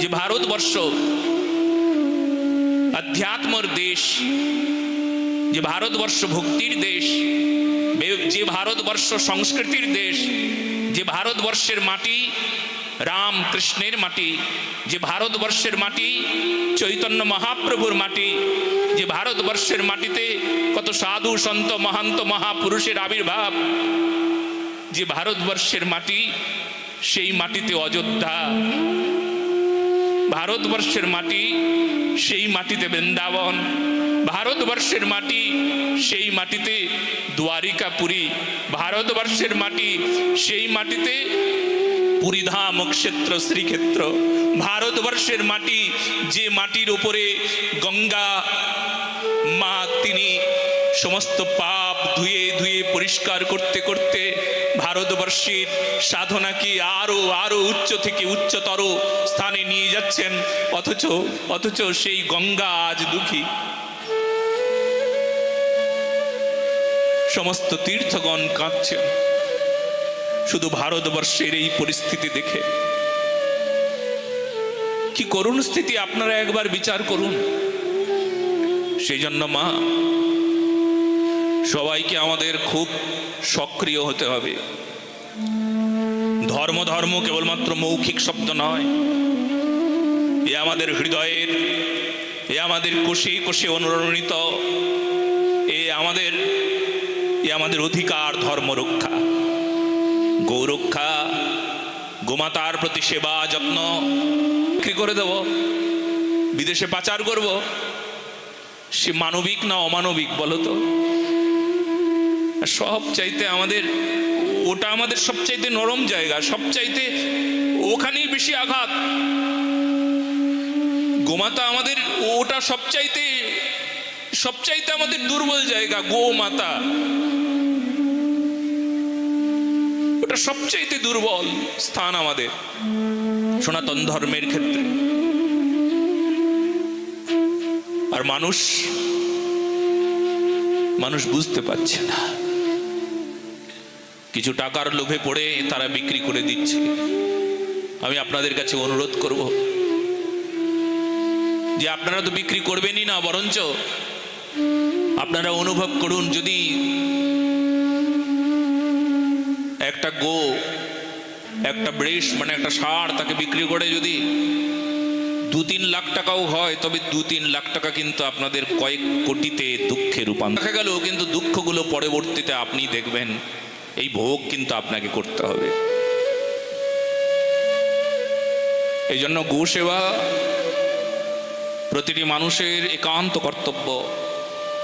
যে ভারতবর্ষ আধ্যাত্মর দেশ, যে ভারতবর্ষ ভক্তির দেশ, যে ভারতবর্ষ সংস্কৃতির দেশ, যে ভারতবর্ষের মাটি রাম কৃষ্ণের মাটি, যে ভারতবর্ষের মাটি চৈতন্য মহাপ্রভুর মাটি, যে ভারতবর্ষের মাটিতে কত সাধু সন্ত মহান্ত মহাপুরুষের আবির্ভাব, যে ভারতবর্ষের মাটি সেই মাটিতে অযোধ্যা। ভারতবর্ষের মাটি, সেই মাটিতে বৃন্দাবন। ভারতবর্ষের মাটি, সেই মাটিতে দ্বারিকাপুরী। ভারতবর্ষের মাটি, সেই মাটিতে পুরীধাম ক্ষেত্র, শ্রীক্ষেত্র। ভারতবর্ষের মাটি, যে মাটির উপরে গঙ্গা, মা, তিনি সমস্ত পাপ ধুয়ে ধুয়ে পরিষ্কার করতে করতে ভারতবর্ষের সাধনাকে আরও আরও উচ্চ থেকে উচ্চতর স্থানে নিয়ে যাচ্ছেন? অথচ অথচ সেই গঙ্গা আজ দুঃখী। সমস্ত তীর্থগণ কাঁদছেন। শুধু ভারতবর্ষের এই পরিস্থিতি দেখে। কি করুণ স্থিতি, আপনারা একবার বিচার করুন। সেই জন্য মা সবাইকে আমাদের খুব সক্রিয় হতে হবে। ধর্ম ধর্ম কেবলমাত্র মৌখিক শব্দ নয়। এ আমাদের হৃদয়ের, এ আমাদের কোষে কোষে অনুরণিত, এ আমাদের এ আমাদের অধিকার ধর্ম রক্ষা। গৌরক্ষা, গোমাতার প্রতি সেবা, যত্ন কি করে দেব। বিদেশে পাচার করব। সে মানবিক না অমানবিক বলো তো? সব চাইতে আমাদের, ওটা আমাদের সবচাইতে নরম জায়গা, সবচাইতে ওখানেই বেশি আঘাত। গোমাতা আমাদের, ওটা সবচাইতে সবচাইতে আমাদের দুর্বল জায়গা, গোমাতা। ওটা সবচাইতে দুর্বল স্থান আমাদের, সনাতন ধর্মের ক্ষেত্রে। আর মানুষ মানুষ বুঝতে পারছে না। কিছু টাকার লোভে পড়ে তারা বিক্রি করে দিচ্ছে। আমি আপনাদের কাছে অনুরোধ করব যে আপনারা তো বিক্রি করবেনই না, বরঞ্চ আপনারা অনুভব করুন যদি একটা গো, একটা ব্রেশ মানে একটা সার তাকে বিক্রি করে যদি দু তিন লাখ টাকাও হয়, তবে দু তিন লাখ টাকা কিন্তু আপনাদের কয়েক কোটিতে দুঃখে রূপান্তর। দেখা গেল কিন্তু দুঃখগুলো পরবর্তীতে আপনি দেখবেন। এই ভোগ কিন্তু আপনাকে করতে হবে। এই জন্য গো সেবা প্রতিটি মানুষের একান্ত কর্তব্য।